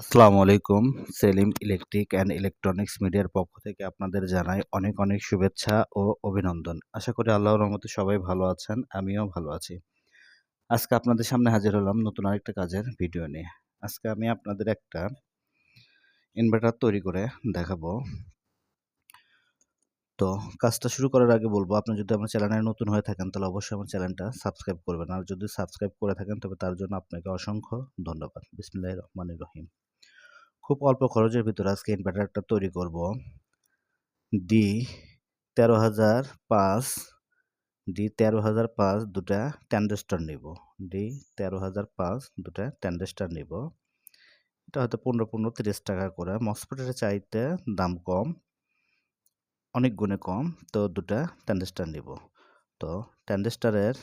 আসসালামু আলাইকুম। Selim electric and electronics মিডিয়ার পক্ষ থেকে আপনাদের জানাই অনেক অনেক শুভেচ্ছা ও অভিনন্দন। আশা করি আল্লাহর রহমতে সবাই ভালো আছেন, আমিও ভালো আছি। আজকে আপনাদের সামনে হাজির হলাম নতুন আরেকটা কাজের ভিডিও নিয়ে। আজকে আমি আপনাদের একটা ইনভার্টার তৈরি করে দেখাবো। তো কাজটা শুরু করার আগে বলব, আপনি যদি আমার চ্যানেলে নতুন হয়ে থাকেন, তাহলে অবশ্যই আমার চ্যানেলটা সাবস্ক্রাইব করবেন। আর যদি সাবস্ক্রাইব করে থাকেন, তবে তার জন্য আপনাকে অসংখ্য ধন্যবাদ। বিসমিল্লাহ রহমান রহিম। খুব অল্প খরচের ভিতরে আজকে ইনভার্টারটা তৈরি করব। ডি তেরো হাজার পাঁচ ডি তেরো হাজার পাঁচ দুটা ট্যান্ডেস্টার নিব। ডি তেরো হাজার পাঁচ দুটা ট্যান্ডেস্টার নিব। এটা হয়তো পনেরো পনেরো, তিরিশ টাকা করে। মসপেটের চাইতে দাম কম, অনেক গুণে কম, তো দুটা ট্যান্ডেস্টার নিব। তো ট্যান্ডেস্টারের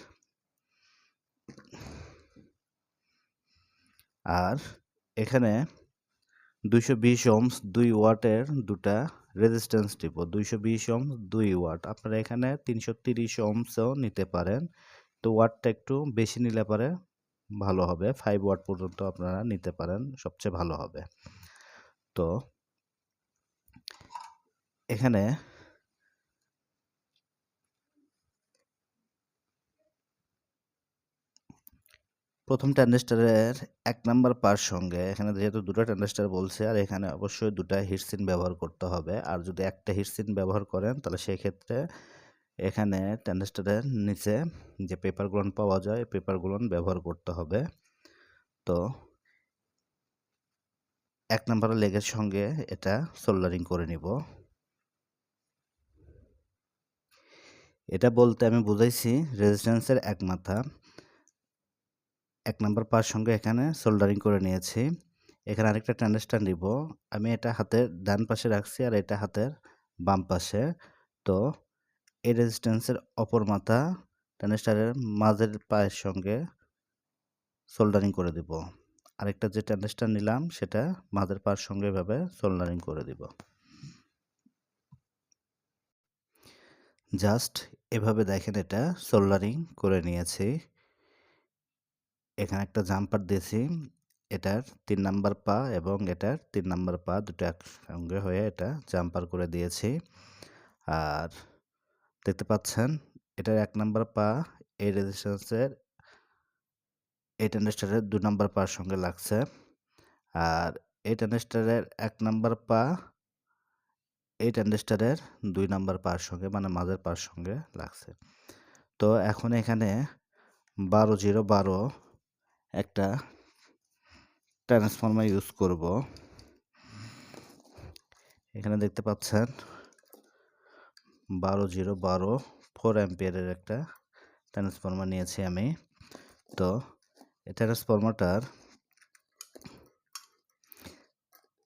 আর এখানে দুইশো বিশ ওমস দুই ওয়াটের দুটা রেজিস্ট্যান্স টিপো দুইশো বিশ ওমস দুই ওয়াট। আপনারা এখানে তিনশো তিরিশ ওমসও নিতে পারেন। তো ওয়াটটা একটু বেশি নিলে পারে ভালো হবে ফাইভ ওয়াট পর্যন্ত আপনারা নিতে পারেন, সবচেয়ে ভালো হবে। তো এখানে প্রথম ট্যান্ডেস্টারের এক নাম্বার পার সঙ্গে এখানে যেহেতু দুটো ট্যান্ডেস্টার বলছে, আর এখানে অবশ্যই দুটা হিটসিন ব্যবহার করতে হবে। আর যদি একটা হিটসিন ব্যবহার করেন, তাহলে সেক্ষেত্রে এখানে ট্যান্ডেস্টারের নিচে যে পেপারগুলো পাওয়া যায় পেপারগুলো ব্যবহার করতে হবে। তো এক নাম্বারের লেগের সঙ্গে এটা সোল্ডারিং করে নিব। এটা বলতে আমি বুঝাইছি রেজিস্ট্যান্সের এক মাথা। এক নম্বর পার সঙ্গে এখানে সোল্ডারিং করে নিয়েছি। এখানে আরেকটা ট্যান্ডেস্টার নিব। আমি এটা হাতের ডান পাশে রাখছি আর এটা হাতের বাম পাশে। তো এই রেজিস্ট্যান্সের অপর মাথা ট্যান্ডেস্টারের মাঝের পায়ের সঙ্গে সোল্ডারিং করে দিব। আরেকটা যে ট্যান্ডেস্টার নিলাম সেটা মাঝের পায়ের সঙ্গে এভাবে সোল্ডারিং করে দিব। জাস্ট এভাবে দেখেন এটা সোল্ডারিং করে নিয়েছি। এখানে একটা জাম্পার দিয়েছি। এটার তিন নাম্বার পা এবং এটার তিন নাম্বার পা দুটো একসঙ্গে হয়ে এটা জাম্পার করে দিয়েছি। আর দেখতে পাচ্ছেন, এটার এক নাম্বার পা এই রেজিস্ট্যান্সের, এই ট্যান্ডেস্টারের দু নাম্বার পার সঙ্গে লাগছে। আর এই ট্যান্ডেস্টারের এক নাম্বার পা এই ট্যান্ডেস্টারের দুই নাম্বার পার সঙ্গে মানে মাঝের পার সঙ্গে লাগছে। তো এখন এখানে বারো জিরো বারো একটা ট্রান্সফর্মার ইউজ করব। এখানে দেখতে পাচ্ছেন বারো জিরো বারো ফোর অ্যাম্পিয়ারের একটা ট্রান্সফর্মার নিয়েছি আমি। তো এই ট্রান্সফর্মারটার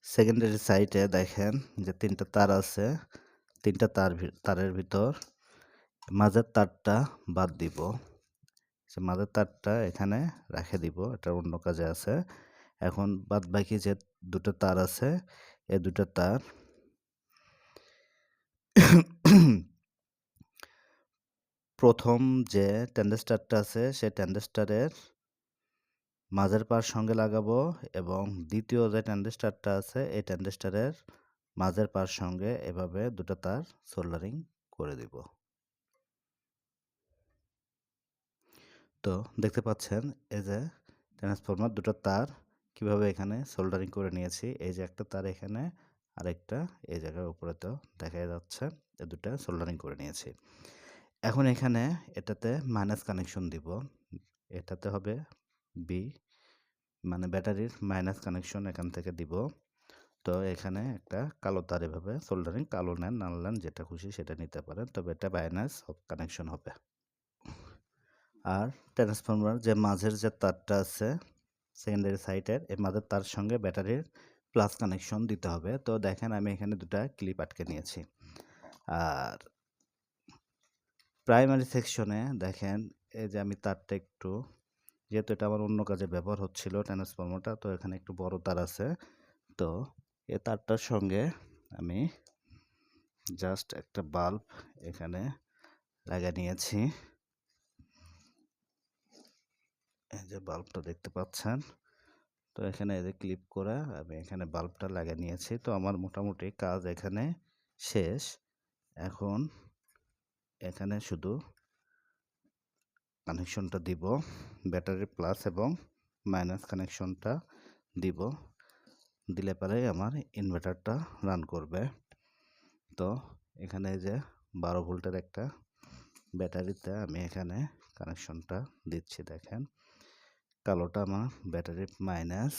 সেকেন্ডারি সাইডে দেখেন যে তিনটা তার আছে, তিনটা তার তারের ভিতর। মাঝের তারটা বাদ দিব। সে মাদার তারটা এখানে রেখে দিব, এটা অন্য কাজে আছে। এখন বাদ বাকি যে দুটো তার আছে এই দুটো তার প্রথম যে ট্যান্ডেস্টারটা আছে, সে ট্যান্ডেস্টারের মাঝের পার সঙ্গে লাগাবো এবং দ্বিতীয় যে ট্যান্ডেস্টারটা আছে এই ট্যান্ডেস্টারের মাঝের পার সঙ্গে এভাবে দুটো তার সোল্ডারিং করে দিব। তো দেখতে পাচ্ছেন, এই যে ট্রান্সফর্মার, দুটো তার কীভাবে এখানে সোল্ডারিং করে নিয়েছি। এই যে একটা তার এখানে, আরেকটা এই জায়গার উপরে তো দেখা যাচ্ছে এই দুটা সোল্ডারিং করে নিয়েছি। এখন এখানে এটাতে মাইনাস কানেকশন দিব। এটাতে হবে বি মানে ব্যাটারির মাইনাস কানেকশন এখান থেকে দিব। তো এখানে একটা কালো তার এভাবে সোল্ডারিং কালো নেন নাল নেন, যেটা খুশি সেটা নিতে পারেন, তবে এটা মাইনাস কানেকশন হবে। আর ট্রান্সফর্মার যে মাঝের যে তারটা আছে সেকেন্ডারি সাইটের এই মাঝের তার সঙ্গে ব্যাটারির প্লাস কানেকশন দিতে হবে। তো দেখেন আমি এখানে দুটা ক্লিপ আটকে নিয়েছি। আর প্রাইমারি সেকশনে দেখেন, এই যে আমি তারটা একটু, যেহেতু এটা আমার অন্য কাজে ব্যবহার হচ্ছিল ট্রান্সফর্মারটা, তো এখানে একটু বড় তার আছে। তো এ তারটার সঙ্গে আমি জাস্ট একটা বাল্ব এখানে লাগিয়ে নিয়েছি। এই যে বাল্বটা দেখতে পাচ্ছেন, তো এখানে এই যে ক্লিপ করে আমি এখানে বাল্বটা লাগিয়ে নিয়েছি। তো আমার মোটামুটি কাজ এখানে শেষ। এখন এখানে শুধু কানেকশনটা দিব, ব্যাটারি প্লাস এবং মাইনাস কানেকশনটা দিব। দিলে পরেই আমার ইনভার্টারটা রান করবে। তো এখানে যে বারো ভোল্টের একটা ব্যাটারিতে আমি এখানে কানেকশনটা দিচ্ছি দেখেন। কালোটা আমার ব্যাটারি মাইনাস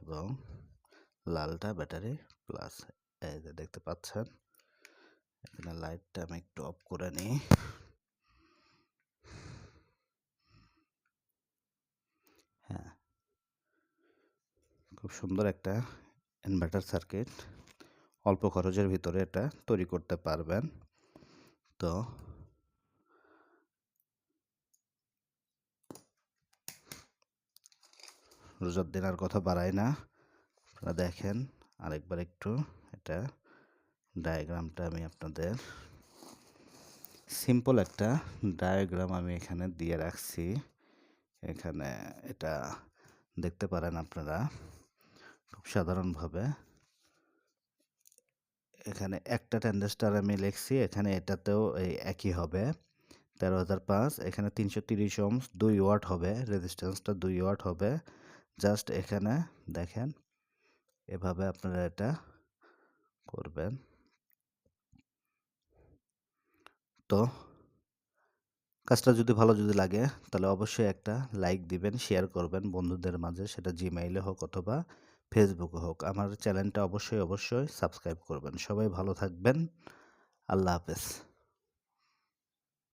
এবং লালটা ব্যাটারি প্লাস। এই যে দেখতে পাচ্ছেন, এখানে লাইটটা আমি একটু অফ করে নিই। হ্যাঁ। খুব সুন্দর একটা ইনভার্টার সার্কিট অল্প খরচের ভিতরে এটা তৈরি করতে পারবেন। তো রোজার দিন কথা বাড়াই না। আপনারা দেখেন, আরেকবার একটু এটা ডায়াগ্রামটা আমি আপনাদের সিম্পল একটা ডায়াগ্রাম আমি এখানে দিয়ে রাখছি। এখানে এটা দেখতে পারেন আপনারা খুব সাধারণভাবে। এখানে একটা ট্যান্ডেস্টার আমি লিখছি, এখানে এটাতেও এই একই হবে। তেরো হাজার পাঁচ, এখানে তিনশো তিরিশ ওমস দুই ওয়াট হবে রেজিস্ট্যান্সটা দুই ওয়াট হবে। জাস্ট এখানে দেখেন, এভাবে আপনারা এটা করবেন। তো, কাজটা যদি ভালো যদি লাগে, তাহলে অবশ্যই একটা লাইক দিবেন, শেয়ার করবেন বন্ধুদের মাঝে, সেটা জিমেইলে হোক অথবা ফেসবুকে হোক। আমার চ্যানেলটা অবশ্যই অবশ্যই সাবস্ক্রাইব করবেন। সবাই ভালো থাকবেন। আল্লাহ হাফেজ।